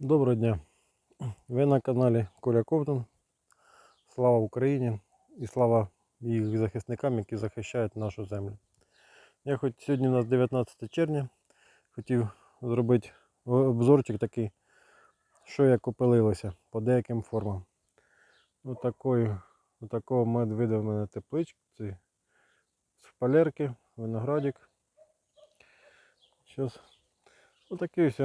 Доброго дня! Ви на каналі Коля Ковтун. Слава Україні і слава їх захисникам, які захищають нашу землю. Я хоч сьогодні у нас 19 червня, хотів зробити обзорчик такий, що як опилилося по деяким формам. Отакою, отакого мед видав мене тепличці, шпалерки, виноградик. Зараз отакий ось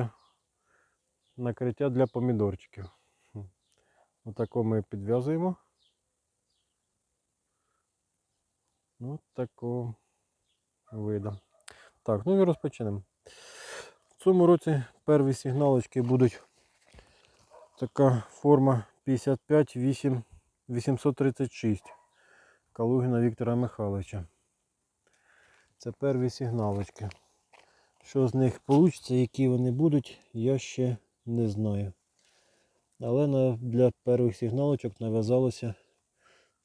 накриття для помідорчиків. Отако ми підв'язуємо. Ось такого виду. Так, ну і розпочнемо. В цьому році перві сигналочки будуть така форма 55 8 836 Калугіна Віктора Михайловича. Це перві сигналочки. Що з них вийде, які вони будуть, я ще не знаю. Але на, для перших сигналочок нав'язалося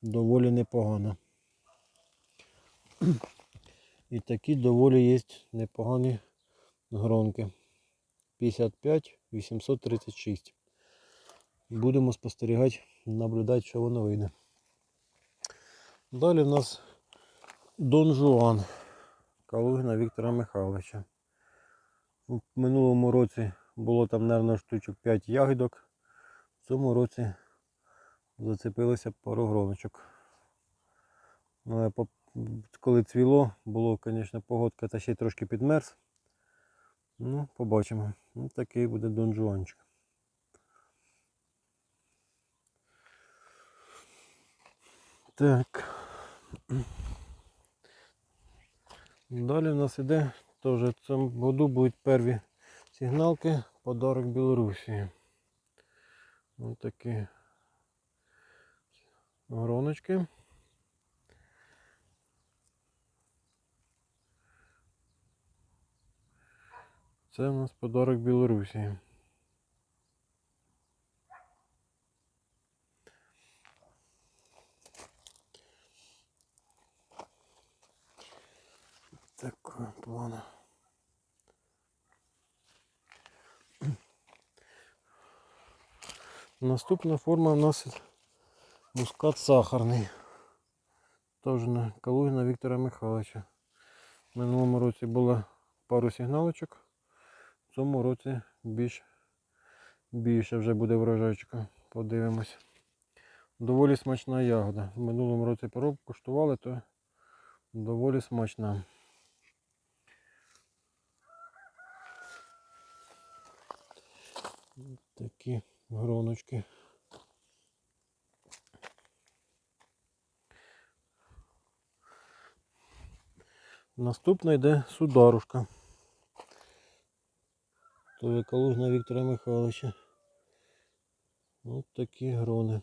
доволі непогано. І такі доволі є непогані гронки. 55 836. Будемо спостерігати, наблюдати, що воно вийде. Далі в нас Дон Жуан Калугіна Віктора Михайловича. У минулому році було там, мабуть, штучок 5 ягідок. В цьому році зацепилося пару гроночок. Ну, коли цвіло, було, звісно, погодка та ще й трошки підмерз. Ну, побачимо. Ну, такий буде Дон Жуанчик. Так. Далі в нас іде теж в цьому году будуть перві сигналки подарок Білорусі. Ось такі гроночки. Це у нас подарок Білорусі. Такого плана. Наступна форма у нас мускат сахарний. Теж на Калугіна Віктора Михайловича. В минулому році було пару сигналочок. В цьому році більш, більше вже буде врожайчика. Подивимось. Доволі смачна ягода. В минулому році пороб куштували, то доволі смачна. Такі гроночки. Наступна йде сударушка. То є Калугна Віктора Михайловича. Ось такі грони.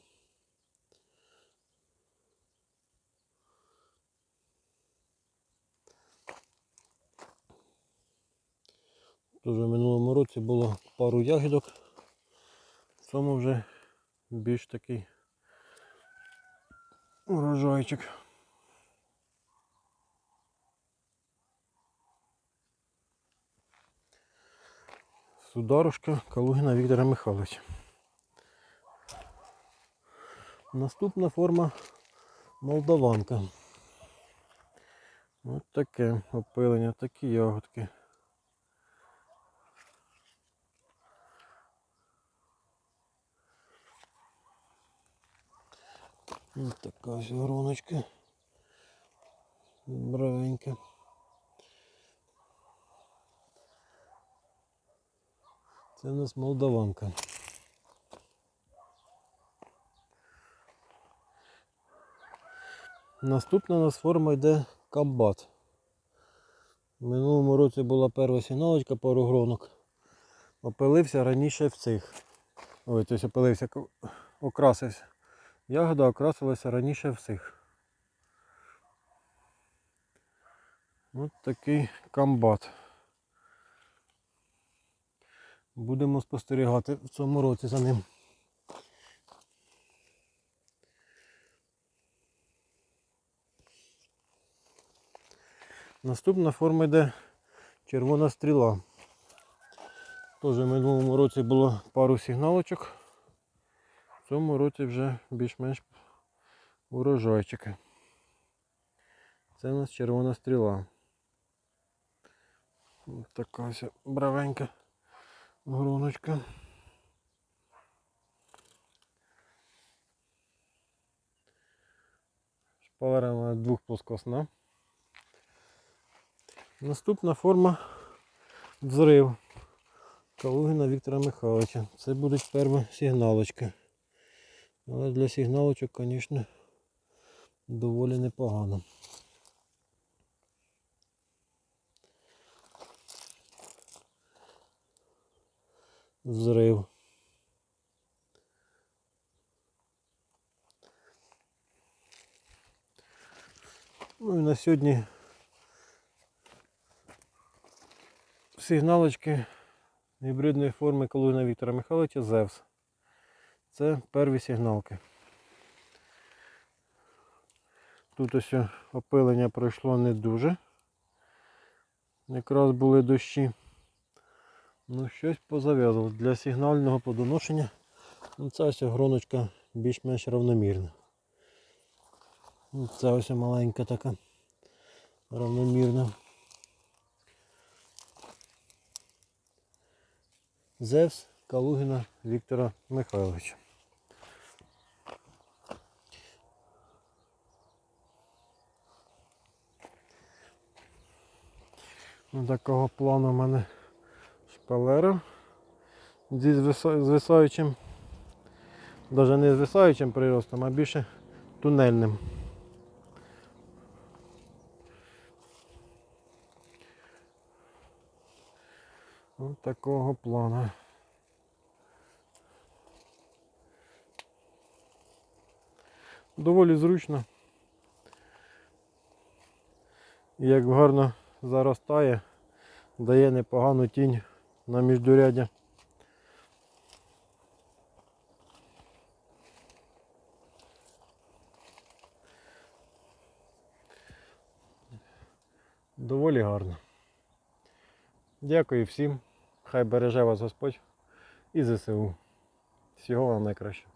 Тоже в минулому році було пару ягідок. Цьому вже більш такий урожайчик. Сударушка Калугіна Віктора Михайловича. Наступна форма молдаванка. Ось таке опилення, такі ягодки. Ось така ось гроночка. Бравенька. Це у нас молдаванка. Наступна у нас форма йде комбат. В минулому році була перша сигналочка, пару гронок. Опилився раніше в цих. Ой, тобто опилився, окрасився. Ягода окрасилася раніше всіх. Ось такий комбат. Будемо спостерігати в цьому році за ним. Наступна форма йде червона стріла. Теж в минулому році було пару сигналочок. Цьому році вже більш-менш урожайчики. Це у нас червона стріла. Ось така ось бравенька груночка. Шпалера вона двохплоскосна. Наступна форма взрив. Калугина Віктора Михайловича. Це будуть перші сигналочки. Але для сигналочок, звісно, доволі непогано. Взрив. Ну і на сьогодні сигналочки гібридної форми Калугина Віктора Михайловича Зевс. Це перві сигналки. Тут ось опилення пройшло не дуже. Якраз були дощі. Ну, щось позав'язувало. Для сигнального подоношення ну, ця ось гроночка більш-менш равномірна. Ну, Це ось маленька така равномірна. Зевс Калугіна Віктора Михайловича. Ну, такого плану в мене шпалера зі звисаючим, навіть не звисаючим приростом, а більше тунельним. Ось такого плану. Доволі зручно. Як гарно заростає, дає непогану тінь на міждуряддя. Доволі гарно. Дякую всім. Хай береже вас Господь і ЗСУ. Всього вам найкраще.